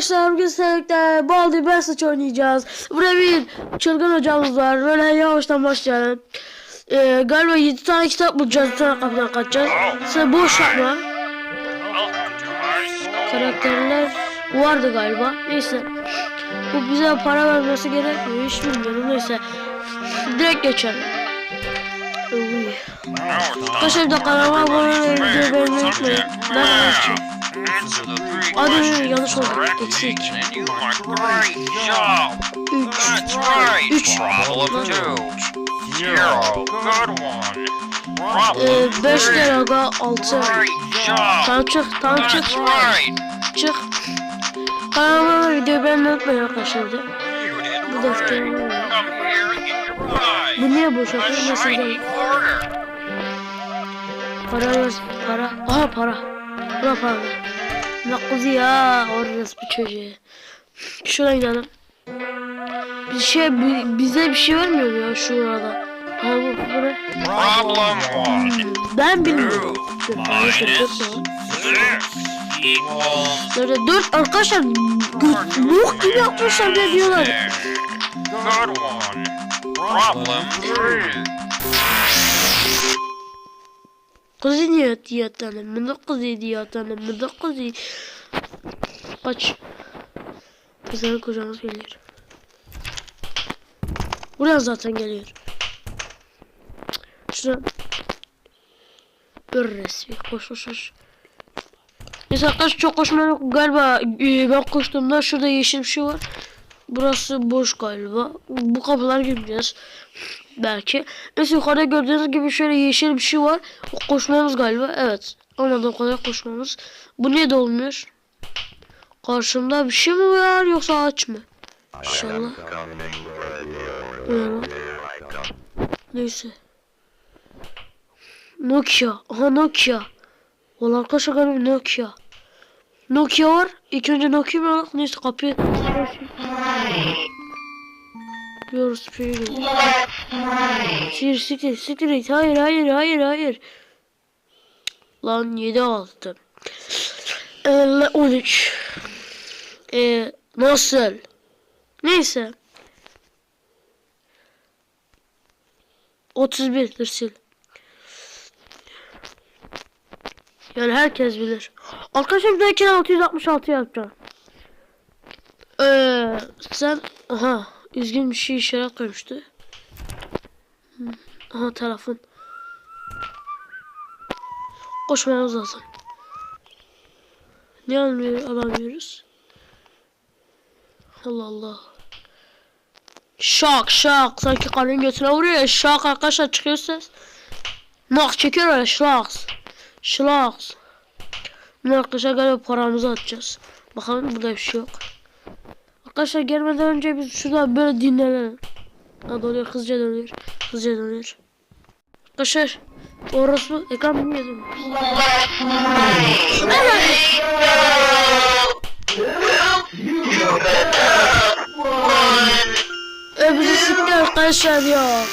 arkadaşlar bugün seninle Baldi Bassage oynayacağız. Burada bir çılgın hocamız var. Böyle yavaştan başlayalım. Ee, galiba 7 tane kitap bulacağız. Bir tane kapıdan kaçacağız. Size boş yapma. Karakterler vardı galiba. Neyse. Bu bize para vermesi gerekmiyor. Hiç bilmiyorum. Neyse. Direkt geçelim. Arkadaşlar de kanalıma abone olmayı, videoyu beğenmeyi unutmayın. Ben. Hadi yanlış oldu. Eksik. Üç. Üç. Ee, beş kere aga altı. Tamam çık. Tamam çık. Çık. Kanalıma videoyu beğenmeyi unutmayın arkadaşlar. da. Bu defteri. Bu niye boş? Nasıl değil? Para ver. Para. Aha para. Buna. Ne kızı ya. Orası bir çocuğu. Şuraya gidelim. Bir şey bi- bize bir şey vermiyor ya şurada. Ne? Problem one. Ben bilmiyorum. Equals Böyle dört arkadaşlar Nuh gibi yapmışlar diye diyorlar. Good one. Problem two. Tanım? Mını kızı diye tanım? Mını kızı. Kaç. Kızların kocamız geliyor. Buraya zaten geliyor. Şuradan. Bir resmi. Koş koş koş. Neyse arkadaşlar çok yok. Galiba e, ben koştuğumda şurada yeşil bir şey var. Burası boş galiba. Bu kapılar gireceğiz. Belki. Neyse yukarıda gördüğünüz gibi şöyle yeşil bir şey var. Koşmamız galiba. Evet. Anladığım kadar koşmamız. Bu niye de olmuyor? Karşımda bir şey mi var yoksa ağaç mı? İnşallah. Lan? Neyse. Nokia. Aha Nokia. Valla arkadaşlar galiba Nokia. Nokia var. İlk önce Nokia mı? Neyse kapıyı. Diyoruz değil. Siktir siktir siktir. Hayır hayır hayır hayır. Lan 7 6. Ee, 13. Ee, nasıl? Neyse. 31 dur sil. Yani herkes bilir. Arkadaşlar dahakine 666 yapacağım. Ee, sen aha üzgün bir şey işaret koymuştu. Aha telefon. Koşmamız lazım. Ne almıyor, alamıyoruz? Allah Allah. Şak şak sanki karın götüne vuruyor ya şak arkadaşlar çıkıyor ses. Nak çekiyor öyle şlaks. Şlaks. Bunu arkadaşlar galiba paramızı atacağız. Bakalım burada bir şey yok. Arkadaşlar gelmeden önce biz şurada böyle dinlenelim. Ha dönüyor hızlıca dönüyor. Hızlıca dönüyor. Arkadaşlar orası ekran yedim? Öbürü sikti arkadaşlar ya.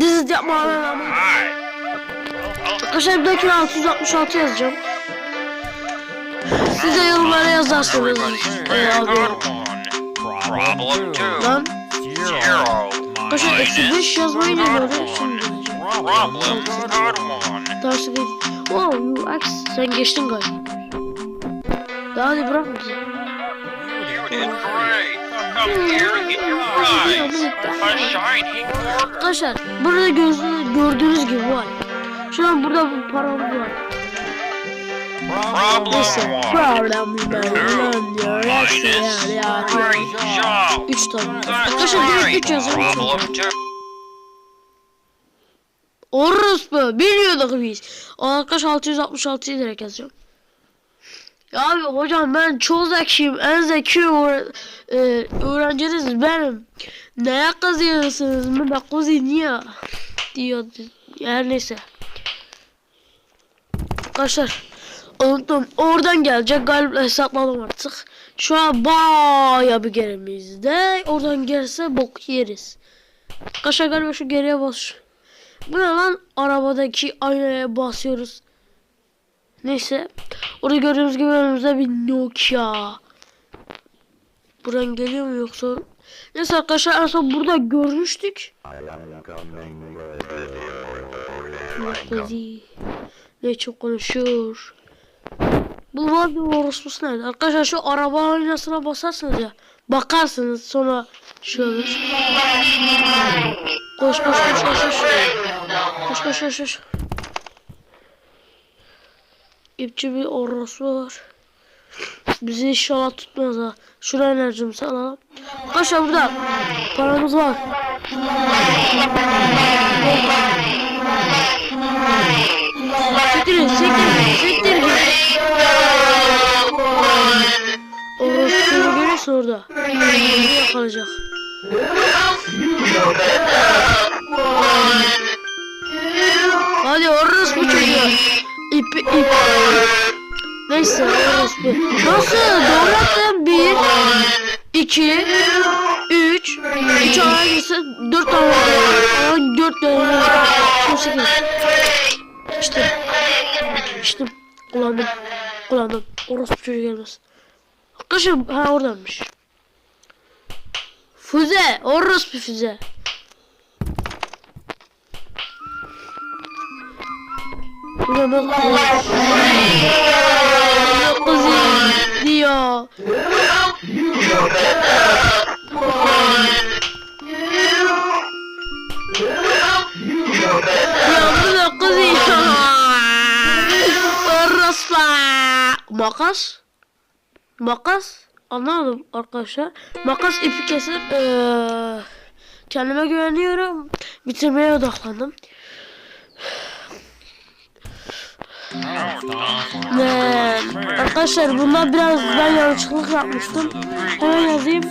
Dizi yapma ama. Arkadaşlar bir dahakine 666 yazacağım. Siz de yorumlara yazarsınız. Lan. Arkadaşlar eksi 5 yazmayı ne böyle? Dersi geç. Wow, you X. Sen geçtin galiba. Daha hadi bırak bizi. Arkadaşlar burada gördüğünüz, gördüğünüz gibi var. Şu an burada bir paramız var. Problem one. Problem ya ya. Job. 3 tane. Arkadaşlar direkt right. 3 yazalım. Problem two. Orospu bilmiyorduk biz. Arkadaş 666'yı direkt yazacağım. Ya abi hocam ben çok zekiyim. En zeki e, öğrenciniz benim. Neye kızıyorsunuz? Ben de kuzi niye? Diyor. Her neyse. Arkadaşlar unuttum. Oradan gelecek galiba hesapladım artık. Şu an baya bir gerimizde. Oradan gelse bok yeriz. Arkadaşlar galiba şu geriye bas. Bu ne lan? Arabadaki aynaya basıyoruz. Neyse. Orada gördüğünüz gibi önümüzde bir Nokia. Buradan geliyor mu yoksa? Neyse arkadaşlar en son burada görmüştük. Ne çok konuşuyor. Bu var bir orospusu nerede? Arkadaşlar şu araba aynasına basarsınız ya. Bakarsınız sonra olur. Koş koş koş koş koş. Koş koş koş koş. İpçi bir orospu var. Bizi inşallah tutmaz ha. Şuraya enerjimizi alalım. Arkadaşlar burada paramız var. Siktirin, siktirin, siktirin. Orospu'yu görüyorsun orada. Onu yakalayacak. Hadi orospu çocuğu. İp, ip. Neyse orospu. Nasıl? Doğru yaptın. Bir, iki, üç, üç ara girse dört tane dört tane. Şimdi sekiz. İşte. İşte. Kullandım. Kullandım. Orospu çocuğu gelmez. Arkadaşlar ha oradanmış. Füze. Orospu füze. Ulan ben kızı diyor. Ya bu da kızı Makas. Makas. Anlamadım arkadaşlar. Makas ipi kesip eee, kendime güveniyorum. Bitirmeye odaklandım. Ve arkadaşlar bunlar biraz ben yanlışlık yapmıştım. Hemen yazayım.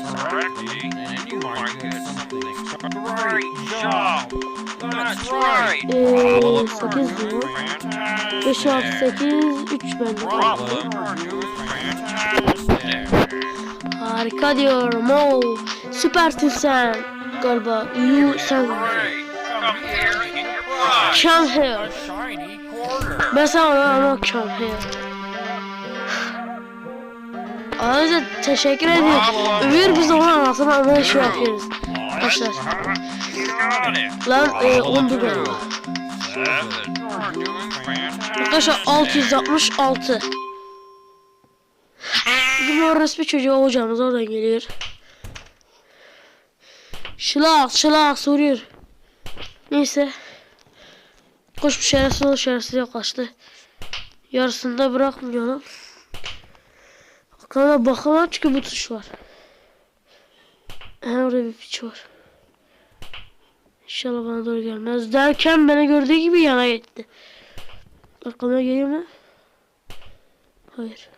Great job. That's right. Eee 8 diyor. 5, 6, 8, 3 bende. Fantastic. Harika diyorum. Oo, süpersin sen. Galiba. You sen. Come here. Ben sana ama come here. Ayrıca teşekkür ediyorum. Öbür biz onun anasını anlayışı şey yapıyoruz. Arkadaşlar. Lan e, 11 galiba. Seven. You're doing fantastic. Arkadaşlar 666. Bugün o resmi çocuğu hocamız oradan geliyor. Şılak şılak soruyor. Neyse. Koş bir şerefsiz ol şerefsiz yaklaştı. Yarısında bırakmıyorum. Aklına bakalım çünkü bu tuş var. Ha orada bir piç var. İnşallah bana doğru gelmez. Derken beni gördüğü gibi yana gitti. Arkama geliyor mu? Hayır.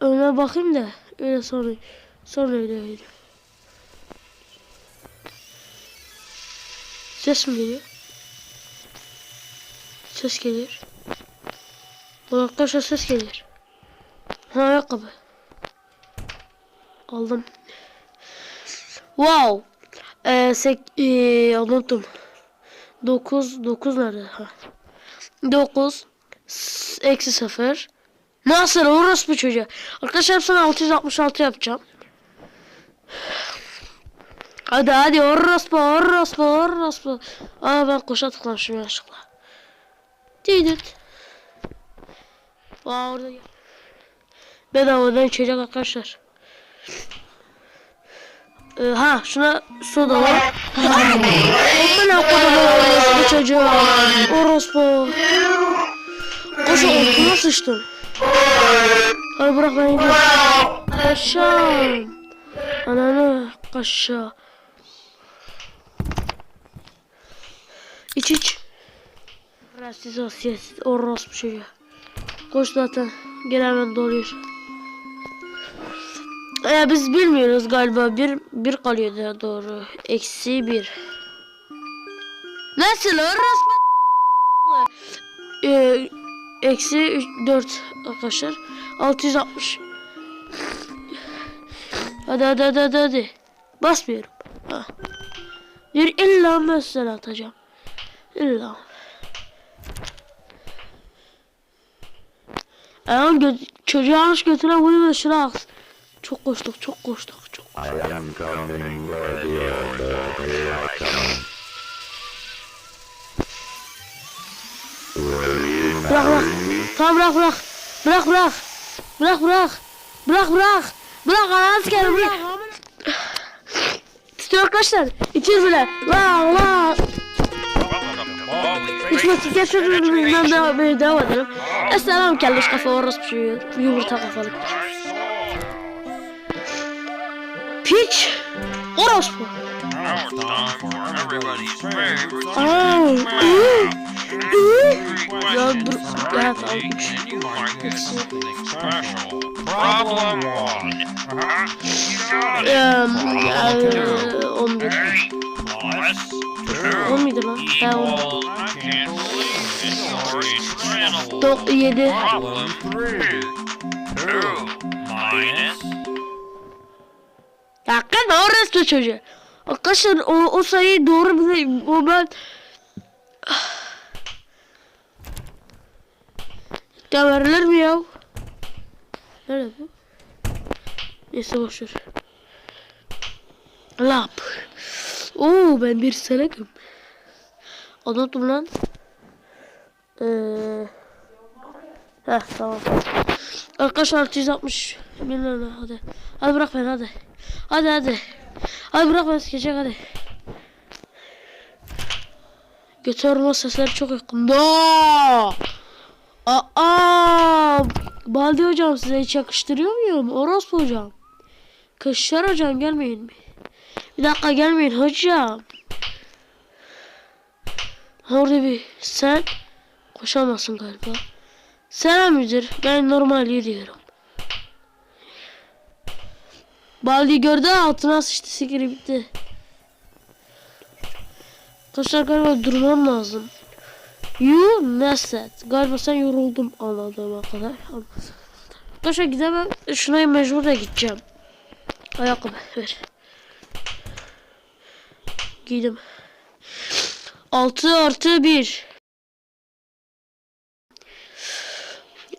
Öne bakayım da öyle sonra sonra öyle öyle. Ses mi geliyor? Ses geliyor. Arkadaşlar ses geliyor. Ha ayakkabı. Aldım. Wow. Ee, sek ee, unuttum. 9 9 nerede? Ha. 9 s- eksi 0 Nasıl orospu çocuğu? Arkadaşlar sana 666 yapacağım. Hadi hadi orospu orospu orospu. Aa ben koşa tıklamışım yanlışlıkla. Düdüt. Aa orada gel. Bedavadan içecek arkadaşlar. Ee, ha şuna soda var. Akıllı orospu çocuğu. Orospu. Koşa ortuna sıçtım. Hadi bırak beni gidiyorum. Kaşam. Ananı kaşa. İç iç. Rahatsız asiyetsiz. Orospu çocuğu. Koş zaten. Gel hemen doluyor. Ee, biz bilmiyoruz galiba. Bir, bir kalıyor daha doğru. Eksi bir. Nasıl orospu? Ee, eksi 4 arkadaşlar. 660. Hadi hadi hadi hadi. hadi. Basmıyorum. Ha. Bir illa mesela atacağım. İlla. Eğer gö çocuğu yanlış götüne da şuna aksın. Çok koştuk, çok koştuk, çok koştuk. Bırak bırak. Tamam bırak bırak. Bırak bırak. Bırak bırak. Bırak bırak. Bırak aranız gel bırak. Tutuyor arkadaşlar. İçiyoruz böyle. La la. İçmesi kesin bilmem ne yapmaya devam edelim. Esselam kelleş kafa orası bir şey. Yumurta kafalık. Piç. Orospu. Aa, Ya dur. Ya Problem one. Ya, ya, 11. O muydu lan? Ben 11. 7. Ya kadın orası çocuğu. Arkadaşlar o, o sayıyı doğru bile o ben ya verilir mi ya? Nerede bu? Neyse boşver. Lap. Oo ben bir selekim. Anlattım lan. Ee, heh tamam. Arkadaşlar 660 milyon hadi. Hadi bırak beni hadi. Hadi hadi. Hadi bırak beni sikecek hadi. Götürme sesleri çok yakında. Aa, Baldi hocam size hiç yakıştırıyor muyum? Orospu hocam. Kışlar hocam gelmeyin mi? Bir dakika gelmeyin hocam. Orada bir sen koşamazsın galiba. Selam müdür. Ben normal yürüyorum. Baldi gördü altına sıçtı sikiri bitti. Arkadaşlar galiba durmam lazım. You Neset. Galiba sen yoruldum anladığıma kadar. Arkadaşlar gidemem. Şuna mecbur da gideceğim. Ayakkabı ver. Giydim. 6 artı 1.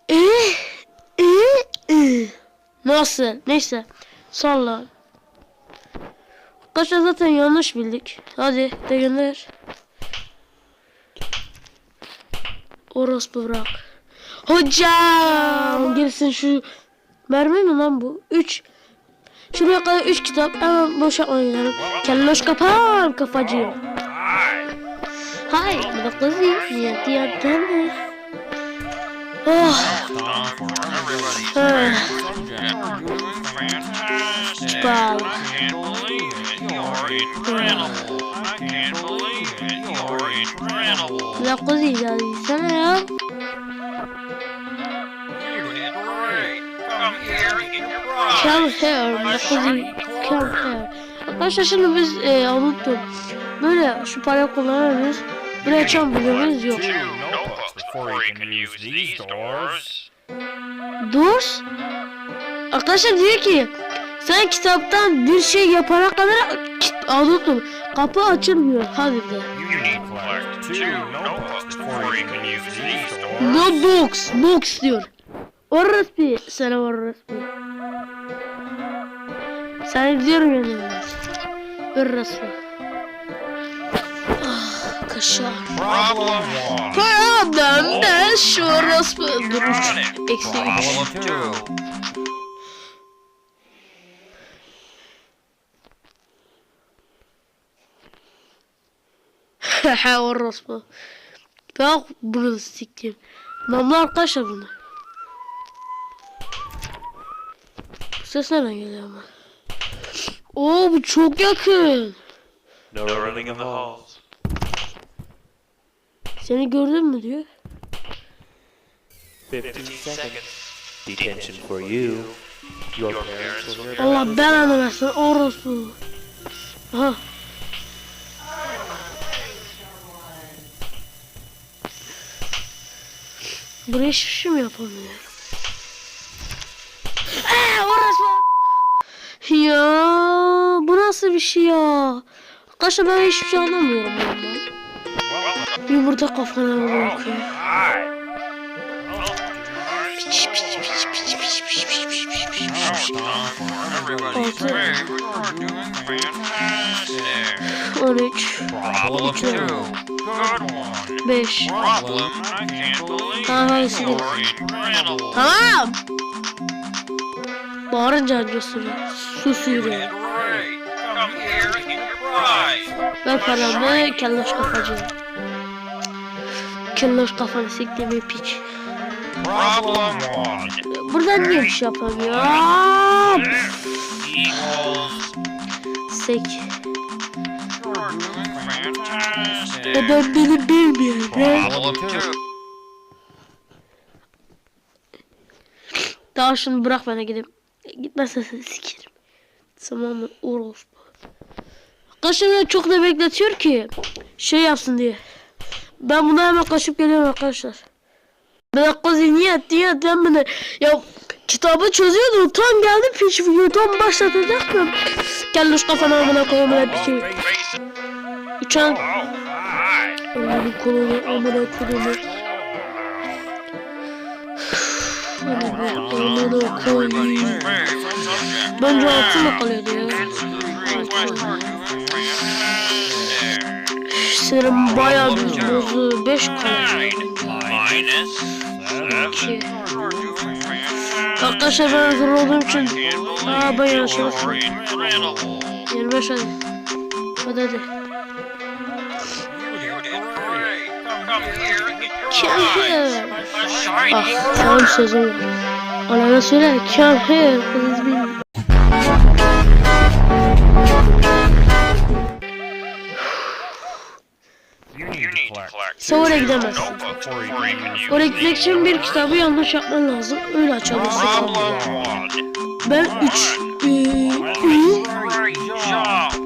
Ee, ee, ee. Nasıl? Neyse. Salla. Arkadaşlar zaten yanlış bildik. Hadi de gönder. Orospu bırak. Hocam girsin şu mermi mi lan bu? 3 Şuraya kadar 3 kitap hemen boş yapmaya gidelim. Kelloş kapan kafacı. Hay, bir dakika ziyet diye Oh, Fantastic. Bug. I can't believe it. You're incredible. I can't believe it. You're incredible. La cosilla, díselo, ¿no? You did great. Come here and your prize. Come here, Arkadaşlar şimdi biz e, Avrupa böyle şu para kullanıyoruz. Buraya çam buluyoruz yok. Doors? Arkadaşlar diyor ki sen kitaptan bir şey yaparak kadar anladım. Kapı açılmıyor. Hadi ah, de. No box, box diyor. Orası sana orası. Sen gidiyorum yanına. Orası. Ah, kaşar. Problem ben şu orası. Dur, eksi. Haha orospu. Bak bunu siktim. Namlu arkadaşlar bunu. Bu ses nereden geliyor ama? Oo bu çok yakın. No running in the halls. Seni gördün mü diyor. 15 seconds. Detention for you. Your parents will Allah belanı versin orospu. Aha. Buraya hiçbir şey mi yapamıyor? Eee orospu. Ya bu nasıl bir şey ya? Arkadaşlar ben hiçbir şey anlamıyorum bundan. Yumurta kafana bırakıyor. Hi. Piç piç piç piç piç piç piç piç piç piç. Everybody's 13 12 5 Tamam hadi silin Tamam. Bağırınca anca sürüyor Susuyor Ver paramı kelloş kafacı. Kelloş kafanı sikti bir piç. Buradan niye bir şey yapamıyorum 8 are doing fantastic. Babam beni bilmiyor. be. Problem two. Daha şunu bırak bana gidip. Gitmezsen seni sikerim. Tamam mı? Orospu. Arkadaşlar çok da bekletiyor ki şey yapsın diye. Ben buna hemen kaçıp geliyorum arkadaşlar. Ben kız niyet niyet ben bunu ya kitabı çözüyordum tam geldi piç videodan başlatacaktım. Gel luş kafana amına koyayım bir şey. Uçan. Allah'ın kolunu amına koyayım. Amına koyayım. Bence altı mı kalıyordu ya? Senin bayağı bir bozu 5 kalıyor. Minus fantastic. Arkadaşlar ben hazır olduğum için you're yaptım. incredible. 25 hadi. Hadi hadi. Come here Ah tam sözüm. Anana söyle kahir. Kız bilmiyor. You Sen oraya gidemezsin. Oraya gitmek için bir kitabı yanlış yapman lazım. Öyle açabilirsin. Ben 3 Great job.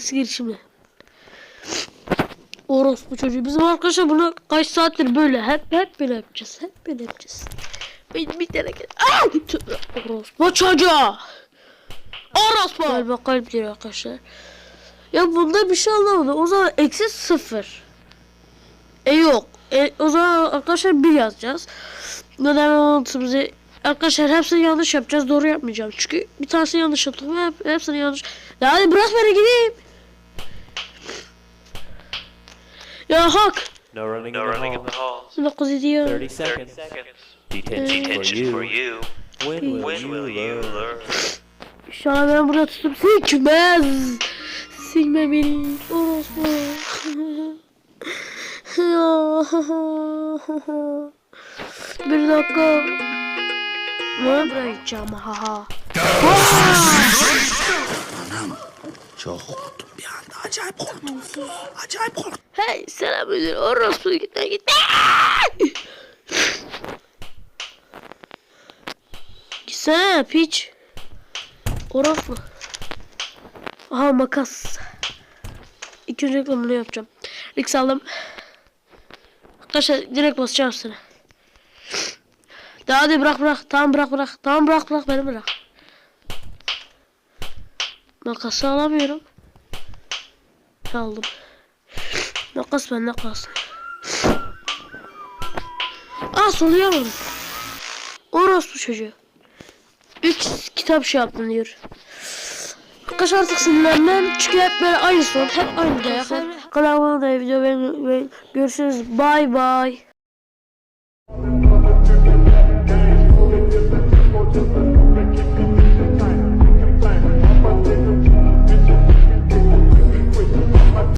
Sigir şimdi. Orospu çocuğu. Bizim arkadaşlar bunu kaç saattir böyle hep hep böyle yapacağız. Hep böyle yapacağız. Ben bir tane! Tövbe, Orospu çocuğu. Orospu. Galiba kalp diyor arkadaşlar. Ya bunda bir şey anlamadım. O zaman eksi sıfır. E yok. E, o zaman arkadaşlar bir yazacağız. Neden anlatımızı Arkadaşlar hepsini yanlış yapacağız. Doğru yapmayacağım. Çünkü bir tanesini yanlış yaptım. Hep, hepsini yanlış. Ya hadi bırak beni gideyim. Ya hak. No running in the halls. 9 ediyor. 30 seconds. Detention for you. When will you learn? Şu an ben burada tutup sikmez. Sikme beni. Orospu. Bir dakika. Ne bırakacağım ha ha. Çok korktum bir anda. Acayip korktum. Acayip korktum. Hey selam müdür. Orospu gitme gitme. Gitsene piç. Orospu. Aha makas. Öncelikle bunu yapacağım. İlk saldım. Arkadaşlar direkt basacağım sana. Daha hadi bırak bırak. Tamam bırak bırak. Tamam bırak bırak beni bırak. Makası alamıyorum. Aldım. Makas bende kalsın. Aa soluyamadım. Orospu çocuğu. 3 kitap şey yaptım diyor. Arkadaşlar artık sinirlenmem çünkü hep böyle aynı sorun hep aynı dayak. Kanalıma da video beğen, beğen, görüşürüz. Bay bay.